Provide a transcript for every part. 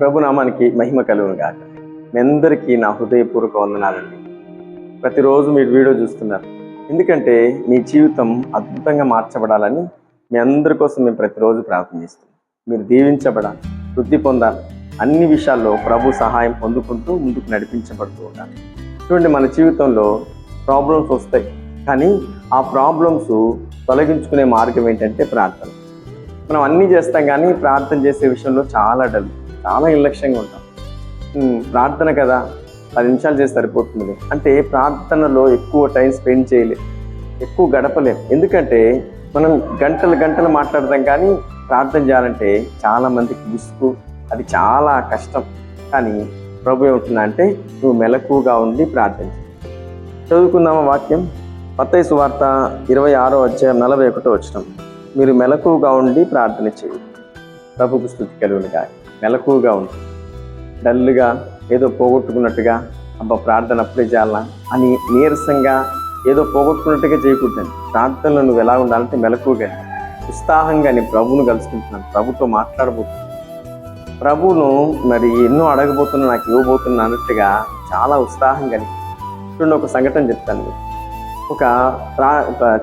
ప్రభు నామానికి మహిమ కలుగును గాక. మీ అందరికీ నా హృదయపూర్వక వందనాలండి. ప్రతిరోజు మీరు వీడియో చూస్తున్నారు. ఎందుకంటే మీ జీవితం అద్భుతంగా మార్చబడాలని మీ అందరి కోసం మేము ప్రతిరోజు ప్రార్థన చేస్తాం మీరు దీవించబడాలి వృద్ధి పొందాలి. అన్ని విషయాల్లో ప్రభు సహాయం పొందుకుంటూ ముందుకు నడిపించబడుతూ ఉండాలి. చూడండి మన జీవితంలో ప్రాబ్లమ్స్ వస్తాయి. కానీ ఆ ప్రాబ్లమ్స్ తొలగించుకునే మార్గం ఏంటంటే ప్రార్థన. మనం అన్నీ చేస్తాం కానీ ప్రార్థన చేసే విషయంలో చాలా డల్. చాలా నిర్లక్ష్యంగా ఉంటాం. ప్రార్థన కదా పది నిమిషాలు చేసి సరిపోతుంది అంటే ప్రార్థనలో ఎక్కువ టైం స్పెండ్ చేయలేం ఎక్కువ గడపలేం. ఎందుకంటే మనం గంటలు గంటలు మాట్లాడతాం కానీ ప్రార్థన చేయాలంటే చాలా మందికి విసుగు అది చాలా కష్టం. కానీ ప్రభు ఏమంటున్నా అంటే నువ్వు మెలకువగా ఉండి ప్రార్థన చదువుకుందామా వాక్యం? మత్తయి సువార్త ఇరవై ఆరో అధ్యాయం నలభై ఒకటో వచ్చిన మీరు మెలకువగా ఉండి ప్రార్థన చేయండి. ప్రభుకు స్థుతి కలుగునుగా మెలకువగా ఉంటుంది. డల్గా ఏదో పోగొట్టుకున్నట్టుగా అబ్బా ప్రార్థన అప్పుడే చేయాలా అని నీరసంగా ఏదో పోగొట్టుకున్నట్టుగా చేయకూడదండి. ప్రార్థనలో నువ్వు ఎలా ఉండాలంటే మెలకువగా ఉత్సాహంగా నేను ప్రభువును కలుసుకుంటున్నాను. ప్రభుతో మాట్లాడబోతున్నాను. ప్రభువును మరి ఎన్నో అడగబోతున్నా నాకు ఇవ్వబోతున్నా అన్నట్టుగా చాలా ఉత్సాహం కలిగి చూడండి ఒక సంఘటన చెప్తాను ఒక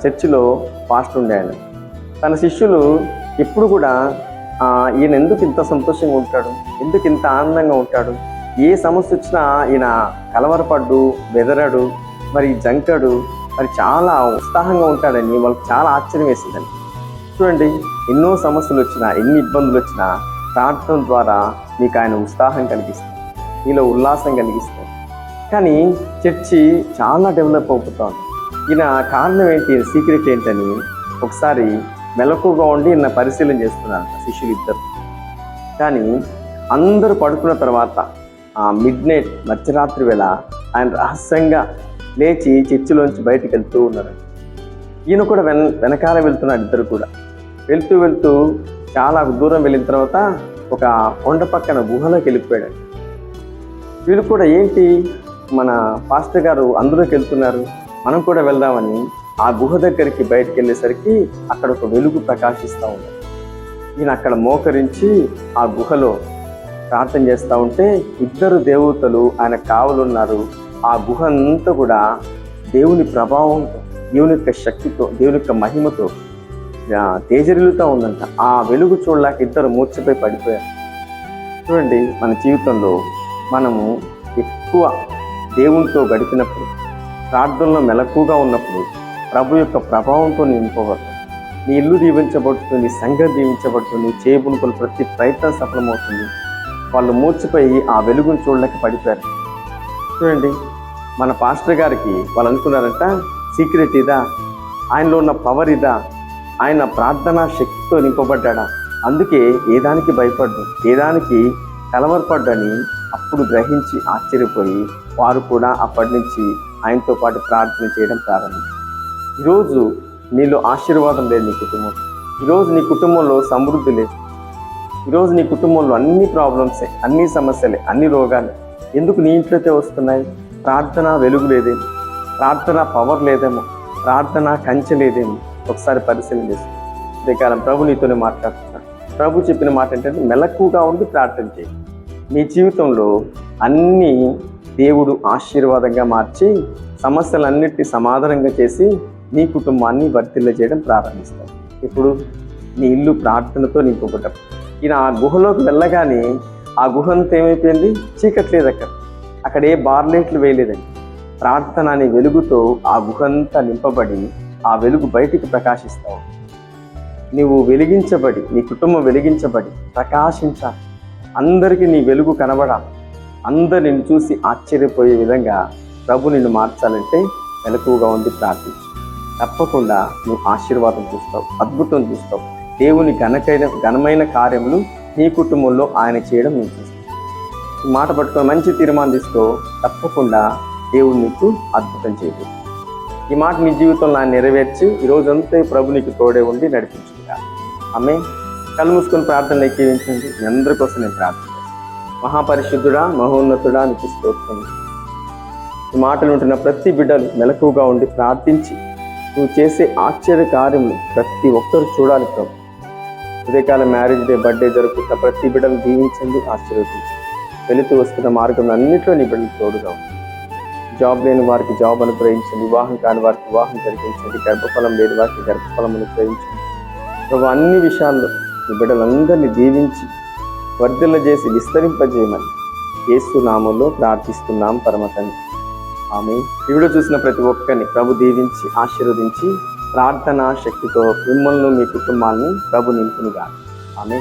చర్చిలో పాస్టర్ ఉండే ఆయన. తన శిష్యులు ఎప్పుడు కూడా ఈయన ఎందుకు ఇంత సంతోషంగా ఉంటాడు? ఎందుకు ఇంత ఆనందంగా ఉంటాడు? ఏ సమస్య వచ్చినా ఈయన కలవరపడ్డు బెదరడు మరి జంకడు మరి చాలా ఉత్సాహంగా ఉంటాడని వాళ్ళకి చాలా ఆశ్చర్యం వేసిందండి. చూడండి ఎన్నో సమస్యలు వచ్చినా ఎన్ని ఇబ్బందులు వచ్చినా ప్రార్థన ద్వారా మీకు ఆయన ఉత్సాహం కలిగిస్తుంది. నీలో ఉల్లాసం కలిగిస్తుంది. కానీ చర్చి చాలా డెవలప్ అవుతుంది ఈయన కారణం ఏంటి? సీక్రెట్ ఏంటని ఒకసారి మెలకుగా ఉండి నన్ను పరిశీలన చేస్తున్నాను శిష్యులు ఇద్దరు. కానీ అందరూ పడుకున్న తర్వాత ఆ మిడ్ నైట్ మధ్యరాత్రి వేళ ఆయన రహస్యంగా లేచి చర్చిలోంచి బయటకు వెళ్తూ ఉన్నారు. ఈయన కూడా వెన వెనకాల వెళ్తున్నాడు ఇద్దరు కూడా. వెళ్తూ వెళ్తూ చాలా దూరం వెళ్ళిన తర్వాత ఒక కొండ పక్కన గుహలోకి వెళ్ళిపోయాడు. వీళ్ళు కూడా ఏంటి మన పాస్టర్ గారు అందులోకి వెళ్తున్నారు? మనం కూడా వెళ్దామని ఆ గుహ దగ్గరికి బయటికి వెళ్ళేసరికి అక్కడ ఒక వెలుగు ప్రకాశిస్తూ ఉంది. ఈయన అక్కడ మోకరించి ఆ గుహలో ప్రార్థన చేస్తూ ఉంటే ఇద్దరు దేవతలు ఆయన కావలున్నారు. ఆ గుహ అంతా కూడా దేవుని ప్రభావంతో దేవుని యొక్క శక్తితో దేవుని యొక్క మహిమతో ఆ, తేజరిల్లుతూ ఉందంట. ఆ వెలుగు చూడలేక ఇద్దరు మూర్చపై పడిపోయారు. చూడండి మన జీవితంలో మనము ఎక్కువ దేవునితో గడిపినప్పుడు ప్రార్థనలో మెలకుగా ఉన్నప్పుడు ప్రభు యొక్క ప్రభావంతో నింపబడుతుంది నీ ఇల్లు దీవించబడుతుంది సంఘం దీవించబడుతుంది చేయబునుకున్న ప్రతి ప్రయత్నం సఫలమవుతుంది. వాళ్ళు మూర్చిపోయి ఆ వెలుగును చూడలేక పడిపోయారు. చూడండి మన పాస్టర్ గారికి వాళ్ళు అనుకున్నారంట సీక్రెట్ ఇదా? ఆయనలో ఉన్న పవర్ ఇదా? ఆయన ప్రార్థనా శక్తితో నింపబడ్డా అందుకే ఏదానికి భయపడ్డు? ఏదానికి కలవరపడ్డని అప్పుడు గ్రహించి ఆశ్చర్యపోయి వారు కూడా అప్పటి నుంచి ఆయనతో పాటు ప్రార్థన చేయడం ప్రారంభించారు. ఈరోజు నీలో ఆశీర్వాదం లేదు నీ కుటుంబం ఈరోజు నీ కుటుంబంలో సమృద్ధి లేదు. ఈరోజు నీ కుటుంబంలో అన్ని ప్రాబ్లమ్సే అన్ని సమస్యలే అన్ని రోగాలు. ఎందుకు నీ ఇంట్లోకే వస్తున్నాయి? ప్రార్థన వెలుగు లేదేమో. ప్రార్థన పవర్ లేదేమో. ప్రార్థన కంచె లేదేమో. ఒకసారి పరిశీలన చేసుకో అంతేకాలం ప్రభు నీతోనే మాట్లాడుతున్నాడు ప్రభు చెప్పిన మాట ఏంటంటే మెలకుగా ఉండి ప్రార్థన చేయి. నీ జీవితంలో అన్నీ దేవుడు ఆశీర్వాదంగా మార్చి సమస్యలన్నిటి సమాధానంగా చేసి నీ కుటుంబాన్ని వర్తిల్ల చేయడం ప్రారంభిస్తాడు ఇప్పుడు నీ ఇల్లు ప్రార్థనతో నింపుకుంటాం. ఈయన ఆ గుహలోకి వెళ్ళగానే ఆ గుహ అంతా ఏమైపోయింది? చీకట్లేదు అక్కడ అక్కడ ఏ బార్లైట్లు వేయలేదండి. ప్రార్థన అనే వెలుగుతో ఆ గుహ అంతా నింపబడి ఆ వెలుగు బయటికి ప్రకాశిస్తావు. నీవు వెలిగించబడి నీ కుటుంబం వెలిగించబడి ప్రకాశించాలి. అందరికీ నీ వెలుగు కనబడాలి. అందరు నిన్ను చూసి ఆశ్చర్యపోయే విధంగా ప్రభు నిన్ను మార్చాలంటే మెలకువగా ఉండి ప్రార్థించు. తప్పకుండా నువ్వు ఆశీర్వాదం చూస్తావు అద్భుతం చూస్తావు. దేవుని ఘనకైన ఘనమైన కార్యములు నీ కుటుంబంలో ఆయన చేయడం నువ్వు చూస్తావు మాట పట్టుకొని మంచి తీర్మానం తీసుకో తప్పకుండా దేవుడు నీకు అద్భుతం చేయదు ఈ మాట నీ జీవితంలో ఆయన నెరవేర్చి ఈ రోజంతా ప్రభు నీకు తోడే ఉండి నడిపించుకుంటా. ఆమె కళ్ళు మూసుకొని ప్రార్థన ఎక్కించండి. మీ అందరి కోసం నేను ప్రార్థన మహాపరిశుద్ధుడా మహోన్నతుడా నీకు స్తోత్రం. ఈ మాటలు ఉంటున్న ప్రతి బిడ్డలు మెలకువగా ఉండి ప్రార్థించి నువ్వు చేసే ఆశ్చర్య కార్యం ప్రతి ఒక్కరు చూడాలి ప్రభు. ఉదయకాల మ్యారేజ్ డే బర్త్డే జరుపుకున్న ప్రతి బిడ్డను దీవించండి ఆశీర్వదించండి. వెళుతూ వస్తున్న మార్గం అన్నింటిలో నీ బిడ్డలు తోడుగా జాబ్ లేని వారికి జాబ్ అనుగ్రహించండి వివాహం కాని వారికి వివాహం జరిగించండి గర్భఫలం లేని వారికి గర్భఫలం అనుగ్రహించండి. ప్రభు అన్ని విషయాల్లో ఈ బిడ్డలందరినీ దీవించి వర్ధిల్ల చేసి విస్తరింపజేయమని యేసు నామంలో ప్రార్థిస్తున్నాం పరమ ఆమె వీడియో చూసిన ప్రతి ఒక్కరిని ప్రభు దీవించి ఆశీర్వదించి ప్రార్థనా శక్తితో మిమ్మల్ని మీ కుటుంబాన్ని ప్రభు నింపునుగా ఆమె